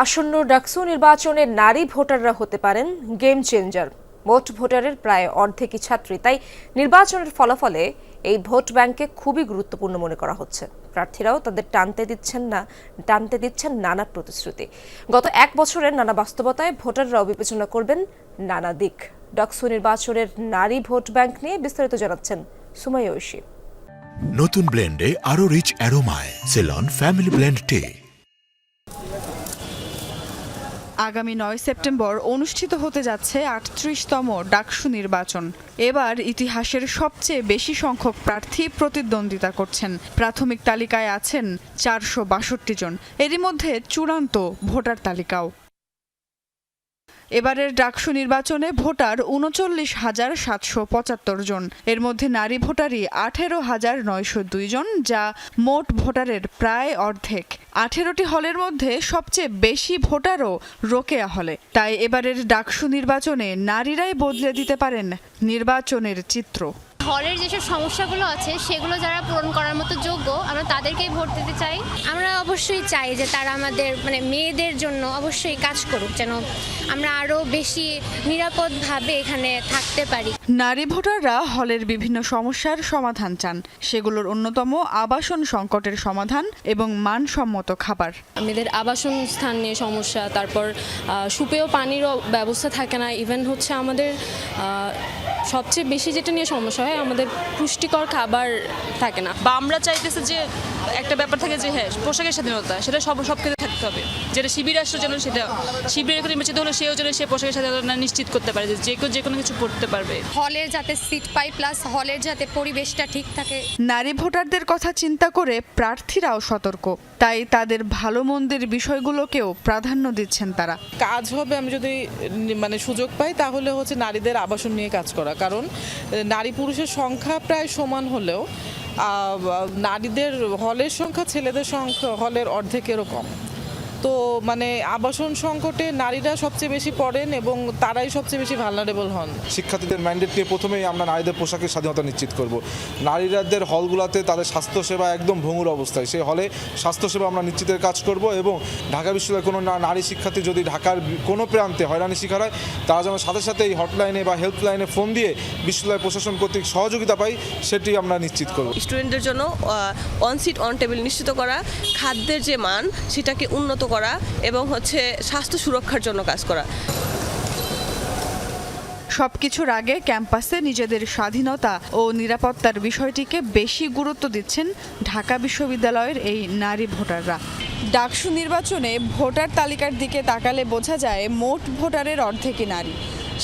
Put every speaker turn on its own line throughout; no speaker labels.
আসন্ন ডাকসু নির্বাচনে নারী ভোটাররা হতে পারেন গেম চেঞ্জার। মোট ভোটারের প্রায় অর্ধেকই ছাত্রী, তাই নির্বাচনের ফলাফলে এই ভোট ব্যাংকে খুবই গুরুত্বপূর্ণ মনে করা হচ্ছে। প্রার্থীরাও তাদের টানতে দিচ্ছেন না, টানতে দিচ্ছেন নানা প্রতিশ্রুতি। গত এক বছরের নানা বাস্তবতায় ভোটাররাও বিবেচনা করবেন নানা দিক। ডাকসু নির্বাচনের নারী ভোট ব্যাংক নিয়ে বিস্তারিত জানাচ্ছেন সুমাইয়া ঐশী।
নতুন ব্লেন্ডে আরও রিচ অ্যারোমায়, সেলন, ফ্যামিলি ব্লেন্ড টে।
আগামী নয় সেপ্টেম্বর অনুষ্ঠিত হতে যাচ্ছে আটত্রিশতম ডাকসু নির্বাচন। এবার ইতিহাসের সবচেয়ে বেশি সংখ্যক প্রার্থী প্রতিদ্বন্দ্বিতা করছেন। প্রাথমিক তালিকায় আছেন চারশো বাষট্টি জন। এরই মধ্যে চূড়ান্ত ভোটার তালিকাও। এবারের ডাকসু নির্বাচনে ভোটার উনচল্লিশ হাজার সাতশো পঁচাত্তর জন। এর মধ্যে নারী ভোটারই আঠেরো হাজার নয়শো দুই জন, যা মোট ভোটারের প্রায় অর্ধেক। আঠেরোটি হলের মধ্যে সবচেয়ে বেশি ভোটারও রোকেয়া হলে। তাই এবারের ডাকসু নির্বাচনে নারীরাই বদলে দিতে পারেন নির্বাচনের চিত্র।
হলের যেসব সমস্যাগুলো আছে সেগুলো যারা পূরণ করার মতো যোগ্য আমরা তাদেরকেই ভোট দিতে চাই। আমরা অবশ্যই চাই যে তারা আমাদের মানে মেয়েদের জন্য অবশ্যই কাজ করুক যেন আমরা আরও বেশি নিরাপদভাবে এখানে থাকতে পারি।
নারী ভোটাররা হলের বিভিন্ন সমস্যার সমাধান চান। সেগুলোর অন্যতম আবাসন সংকটের সমাধান এবং মানসম্মত খাবার।
মেয়েদের আবাসন স্থান নিয়ে সমস্যা তারপর সুপেয় পানিরও ব্যবস্থা থাকে না। ইভেন হচ্ছে আমাদের আহ, সবচেয়ে বেশি যেটা নিয়ে সমস্যা হয় আমাদের পুষ্টিকর খাবার থাকে না।
বা আমরা চাইতেছি যে একটা ব্যাপার থাকে যে হ্যাঁ পোশাকের স্বাধীনতা সেটা সব সব ক্ষেত্রে থাকতে হবে। যেটা শিবির রাষ্ট্র যেন সেটা শিবিরের নির্বাচিত হলে সেও যেন সে পোশাকের স্বাধীনতা নিশ্চিত করতে পারে যে যে কেউ যে কোনো কিছু পড়তে পারবে।
হলের যাতে সিট পাই প্লাস হলের যাতে পরিবেশটা ঠিক থাকে।
নারী ভোটারদের কথা চিন্তা করে প্রার্থীরাও সতর্ক। তাই তাদের ভালো মন্দের বিষয়গুলোকেও প্রাধান্য দিচ্ছেন তারা।
কাজ হবে আমি যদি মানে সুযোগ পাই তাহলে হচ্ছে নারীদের আবাসন নিয়ে কাজ করা। কারণ নারী পুরুষের সংখ্যা প্রায় সমান হলেও নারীদের হলের সংখ্যা ছেলেদের সংখ্যা, হলের অর্ধেকেরও কম। তো মানে আবাসন সংকটে নারীরা সবচেয়ে বেশি পড়েন এবং তারাই সবচেয়ে বেশি ভালনারেবল হন।
শিক্ষার্থীদের ম্যান্ডেট নিয়ে প্রথমেই আমরা নারীদের পোশাকের স্বাধীনতা নিশ্চিত করব। নারীরাদের হলগুলোতে তাদের স্বাস্থ্যসেবা একদম ভঙ্গুর অবস্থায়। সেই হলে স্বাস্থ্যসেবা আমরা নিশ্চিতের কাজ করব এবং ঢাকা বিশ্ববিদ্যালয়ের কোনো না- নারী শিক্ষার্থী যদি ঢাকার কোনো প্রান্তে হয়রানি শিকার হয় তারা যেন সাথে সাথে এই হটলাইনে বা হেল্পলাইনে ফোন দিয়ে বিশ্ববিদ্যালয় প্রশাসন কর্তৃক সহযোগিতা পাই সেটি আমরা নিশ্চিত করব।
স্টুডেন্টদের জন্য অন সিট অন টেবিল নিশ্চিত করা খাদ্যের যে মান সেটাকে উন্নত করা এবং হচ্ছে স্বাস্থ্য সুরক্ষার জন্য কাজ করা।
সবকিছুর আগে ক্যাম্পাসে নিজেদের স্বাধীনতা ও নিরাপত্তার বিষয়টিকে বেশি গুরুত্ব দিচ্ছেন ঢাকা বিশ্ববিদ্যালয়ের এই নারী ভোটাররা। ডাকসু নির্বাচনে ভোটার তালিকার দিকে তাকালে বোঝা যায় মোট ভোটারের অর্ধেকই নারী।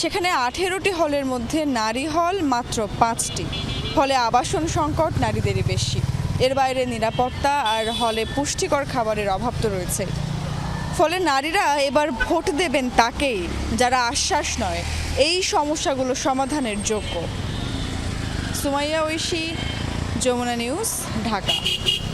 সেখানে আঠেরোটি হলের মধ্যে নারী হল মাত্র পাঁচটি। ফলে আবাসন সংকট নারীদেরই বেশি। এর বাইরে নিরাপত্তা আর হলে পুষ্টিকর খাবারের অভাব তো রয়েছে ফলে নারীরা এবার ভোট দেবেন তাকেই, যারা আশ্বাস নয়। এই সমস্যাগুলো সমাধানের যোগ্য। সুমাইয়া ঐশী, যমুনা নিউজ, ঢাকা।